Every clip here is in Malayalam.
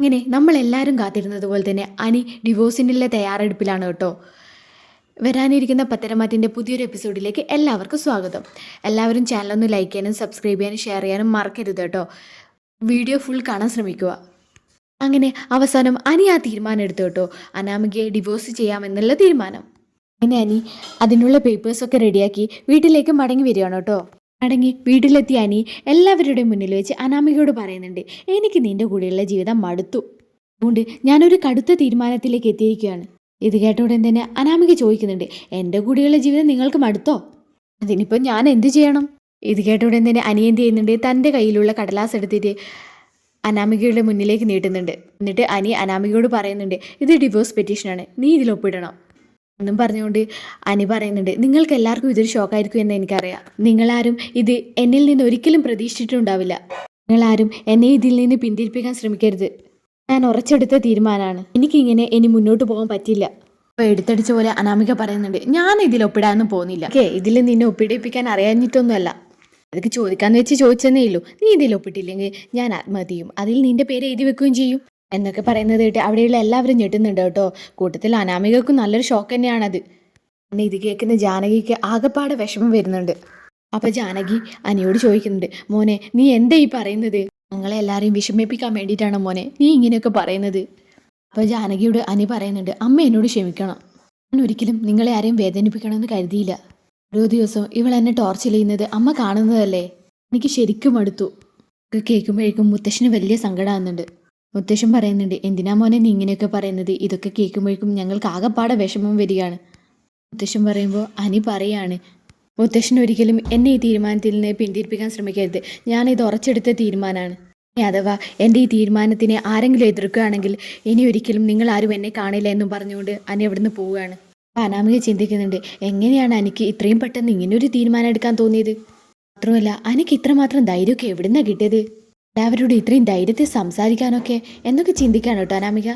ഇങ്ങനെ നമ്മളെല്ലാവരും കാത്തിരുന്നത് പോലെ തന്നെ അനി ഡിവോഴ്സിനുള്ള തയ്യാറെടുപ്പിലാണ് കേട്ടോ. വരാനിരിക്കുന്ന പത്തരമാറ്റിന്റെ പുതിയൊരു എപ്പിസോഡിലേക്ക് എല്ലാവർക്കും സ്വാഗതം. എല്ലാവരും ചാനലൊന്ന് ലൈക്ക് ചെയ്യാനും സബ്സ്ക്രൈബ് ചെയ്യാനും ഷെയർ ചെയ്യാനും മറക്കരുത് കേട്ടോ. വീഡിയോ ഫുൾ കാണാൻ ശ്രമിക്കുക. അങ്ങനെ അവസാനം അനി ആ തീരുമാനം എടുത്തു കേട്ടോ. അനാമികയെ ഡിവോഴ്സ് ചെയ്യാമെന്നുള്ള തീരുമാനം. അങ്ങനെ അനി അതിനുള്ള പേപ്പേഴ്സൊക്കെ റെഡിയാക്കി വീട്ടിലേക്ക് മടങ്ങി വരികയാണ് കേട്ടോ. മടങ്ങി വീട്ടിലെത്തിയ അനി എല്ലാവരുടെയും മുന്നിൽ വെച്ച് അനാമികയോട് പറയുന്നുണ്ട് എനിക്ക് നിന്റെ കൂടെയുള്ള ജീവിതം മടുത്തു. അതുകൊണ്ട് ഞാനൊരു കടുത്ത തീരുമാനത്തിലേക്ക് എത്തിയിരിക്കുകയാണ്. ഇത് കേട്ട ഉടൻ തന്നെ അനാമിക ചോദിക്കുന്നുണ്ട് എന്റെ കൂടെയുള്ള ജീവിതം നിങ്ങൾക്ക് മടുത്തോ? അതിനിപ്പോൾ ഞാൻ എന്ത് ചെയ്യണം? ഇത് കേട്ട ഉടൻ തന്നെ അനി എന്ത് ചെയ്യുന്നുണ്ട് തന്റെ കയ്യിലുള്ള കടലാസ് എടുത്തിട്ട് അനാമികയുടെ മുന്നിലേക്ക് നീട്ടുന്നുണ്ട്. എന്നിട്ട് അനി അനാമികയോട് പറയുന്നുണ്ട് ഇത് ഡിവോഴ്സ് പെറ്റീഷനാണ്. നീ ഇതിൽ ഒപ്പിടണം. എന്നും പറഞ്ഞുകൊണ്ട് അനി പറയുന്നുണ്ട് നിങ്ങൾക്ക് എല്ലാവർക്കും ഇതൊരു ഷോക്കായിരിക്കും എന്ന് എനിക്കറിയാം. നിങ്ങളാരും ഇത് എന്നിൽ നിന്ന് ഒരിക്കലും പ്രതീക്ഷിച്ചിട്ടുണ്ടാവില്ല. നിങ്ങളാരും എന്നെ ഇതിൽ നിന്ന് പിന്തിരിപ്പിക്കാൻ ശ്രമിക്കരുത്. ഞാൻ ഉറച്ചെടുത്ത തീരുമാനമാണ്. എനിക്കിങ്ങനെ ഇനി മുന്നോട്ട് പോകാൻ പറ്റില്ല. അപ്പോൾ എടുത്തടിച്ച പോലെ അനാമിക പറയുന്നുണ്ട് ഞാൻ ഇതിൽ ഒപ്പിടാനൊന്നും പോകുന്നില്ല. ഓക്കെ ഇതിൽ നിന്നെ ഒപ്പിടിപ്പിക്കാൻ അറിയാഞ്ഞിട്ടൊന്നുമല്ല. അതൊക്കെ ചോദിക്കാന്ന് വെച്ച് ചോദിച്ചെന്നേ ഉള്ളൂ. നീ ഇതിൽ ഒപ്പിട്ടില്ലെങ്കിൽ ഞാൻ ആത്മഹത്യ ചെയ്യും അതിൽ നിന്റെ പേര് എഴുതി വെക്കുകയും ചെയ്യും. എന്നൊക്കെ പറയുന്നത് കേട്ട് അവിടെയുള്ള എല്ലാവരും ഞെട്ടുന്നുണ്ട് കേട്ടോ. കൂട്ടത്തിൽ അനാമികക്കും നല്ലൊരു ഷോക്ക് തന്നെയാണത്. പിന്നെ ഇത് കേൾക്കുന്ന ജാനകിക്ക് ആകെപ്പാടെ വിഷമം വരുന്നുണ്ട്. അപ്പൊ ജാനകി അനിയോട് ചോദിക്കുന്നുണ്ട് മോനെ നീ എന്താ ഈ പറയുന്നത്? ഞങ്ങളെ എല്ലാവരെയും വിഷമിപ്പിക്കാൻ വേണ്ടിയിട്ടാണോ മോനെ? നീ ഇങ്ങനെയൊക്കെ പറയുന്നത്? അപ്പൊ ജാനകിയോട് അനി പറയുന്നുണ്ട് അമ്മ എന്നോട് ക്ഷമിക്കണം. ഞാൻ ഒരിക്കലും നിങ്ങളെ ആരെയും വേദനിപ്പിക്കണമെന്ന് കരുതിയില്ല. ഓരോ ദിവസവും ഇവൾ എന്നെ ടോർച്ചർ ചെയ്യുന്നത് അമ്മ കാണുന്നതല്ലേ? എനിക്ക് ശരിക്കും അടുത്തു കേൾക്കുമ്പോഴേക്കും മുത്തശ്ശന് വലിയ സങ്കടമാകുന്നുണ്ട് മുത്തശ്ശൻ പറയുന്നുണ്ട് എന്തിനാ മോനെ നീ ഇങ്ങനെയൊക്കെ പറയുന്നത്? ഇതൊക്കെ കേൾക്കുമ്പോഴേക്കും ഞങ്ങൾക്ക് ആകെപ്പാടെ വിഷമം വരികയാണ്. മുത്തശ്ശൻ പറയുമ്പോൾ അനി പറയാണ് മുത്തശ്ശൻ ഒരിക്കലും എന്നെ ഈ തീരുമാനത്തിൽ നിന്ന് പിന്തിരിപ്പിക്കാൻ ശ്രമിക്കരുത്. ഞാൻ ഞാനിത് ഉറച്ചെടുത്ത തീരുമാനമാണ്. അഥവാ എന്റെ ഈ തീരുമാനത്തിനെ ആരെങ്കിലും എതിർക്കുകയാണെങ്കിൽ ഇനി ഒരിക്കലും നിങ്ങൾ ആരും എന്നെ കാണില്ല എന്നും പറഞ്ഞുകൊണ്ട് അനി അവിടുന്ന് പോവുകയാണ്. അനാമിക ചിന്തിക്കുന്നുണ്ട് എങ്ങനെയാണ് എനിക്ക് ഇത്രയും പെട്ടെന്ന് ഇങ്ങനൊരു തീരുമാനം എടുക്കാൻ തോന്നിയത്? മാത്രമല്ല എനിക്ക് ഇത്രമാത്രം ധൈര്യമൊക്കെ എവിടുന്നാണ് കിട്ടിയത്? എല്ലാവരോടും ഇത്രയും ധൈര്യത്തിൽ സംസാരിക്കാനൊക്കെ എന്നൊക്കെ ചിന്തിക്കാണ് കേട്ടോ അനാമിക?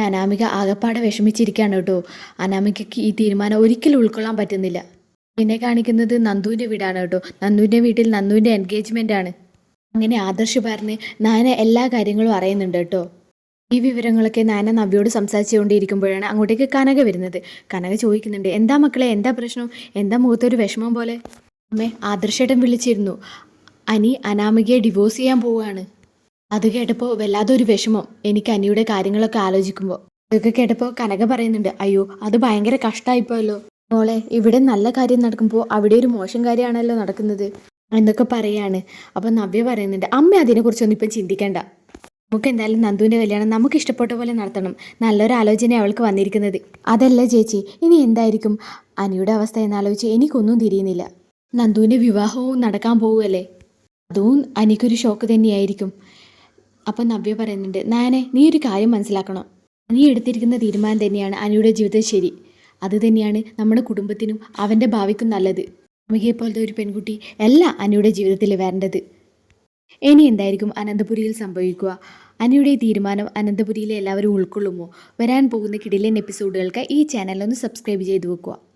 അനാമിക ആകപ്പാടെ വിഷമിച്ചിരിക്കുകയാണ് കേട്ടോ. അനാമികയ്ക്ക് ഈ തീരുമാനം ഒരിക്കലും ഉൾക്കൊള്ളാൻ പറ്റുന്നില്ല. പിന്നെ കാണിക്കുന്നത് നന്ദുവിന്റെ വീടാണ് കേട്ടോ. നന്ദുവിന്റെ വീട്ടിൽ നന്ദുവിന്റെ എൻഗേജ്മെന്റ് ആണ്. അങ്ങനെ ആദർശ് പറഞ്ഞ് നാന എല്ലാ കാര്യങ്ങളും അറിയുന്നുണ്ട് കേട്ടോ. ഈ വിവരങ്ങളൊക്കെ നാന നവ്യോട് സംസാരിച്ചുകൊണ്ടിരിക്കുമ്പോഴാണ് അങ്ങോട്ടേക്ക് കനക വരുന്നത്. കനക ചോദിക്കുന്നുണ്ട് എന്താ മക്കളെ? എന്താ പ്രശ്നം? എന്താ മുഖത്തൊരു വിഷമം പോലെ? അമ്മേ ആദർശേട്ടൻ വിളിച്ചിരുന്നു. അനി അനാമികയെ ഡിവോഴ്സ് ചെയ്യാൻ പോവുകയാണ്. അത് കേട്ടപ്പോൾ വല്ലാതെ ഒരു വിഷമം. എനിക്ക് അനിയുടെ കാര്യങ്ങളൊക്കെ ആലോചിക്കുമ്പോൾ ഇതൊക്കെ കേട്ടപ്പോൾ കനക പറയുന്നുണ്ട് അയ്യോ അത് ഭയങ്കര കഷ്ടമായിപ്പോയല്ലോ മോളെ ഇവിടെ നല്ല കാര്യം നടക്കുമ്പോൾ അവിടെ ഒരു മോശം കാര്യമാണല്ലോ നടക്കുന്നത്. എന്നൊക്കെ പറയാണ്. അപ്പം നവ്യ പറയുന്നുണ്ട് അമ്മ അതിനെക്കുറിച്ചൊന്നും ഇപ്പം ചിന്തിക്കേണ്ട. നമുക്ക് എന്തായാലും നന്ദുവിന്റെ കല്യാണം നമുക്ക് ഇഷ്ടപ്പെട്ട പോലെ നടത്തണം. നല്ലൊരു ആലോചന അവൾക്ക് വന്നിരിക്കുന്നത്. അതല്ല ചേച്ചി ഇനി എന്തായിരിക്കും? അനിയുടെ അവസ്ഥ എന്നാലോചിച്ച് എനിക്കൊന്നും തിരിയുന്നില്ല. നന്ദുവിന്റെ വിവാഹവും നടക്കാൻ പോവുമല്ലേ അതും അനിക്കൊരു ഷോക്ക് തന്നെയായിരിക്കും. അപ്പം നവ്യ പറയുന്നുണ്ട് നാനെ നീ ഒരു കാര്യം മനസ്സിലാക്കണം. നീ എടുത്തിരിക്കുന്ന തീരുമാനം തന്നെയാണ് അനിയുടെ ജീവിതം ശരി. അത് തന്നെയാണ് നമ്മുടെ കുടുംബത്തിനും അവന്റെ ഭാവിക്കും നല്ലത്. അമികയെ പോലത്തെ ഒരു പെൺകുട്ടി അല്ല അനിയുടെ ജീവിതത്തിൽ വരേണ്ടത്. ഇനി എന്തായിരിക്കും അനന്തപുരിയിൽ സംഭവിക്കുക? അനിയുടെ തീരുമാനം അനന്തപുരിയിലെ എല്ലാവരും ഉൾക്കൊള്ളുമോ? വരാൻ പോകുന്ന കിടിലൻ എപ്പിസോഡുകൾക്ക് ഈ ചാനലൊന്ന് സബ്സ്ക്രൈബ് ചെയ്തു വെക്കുക.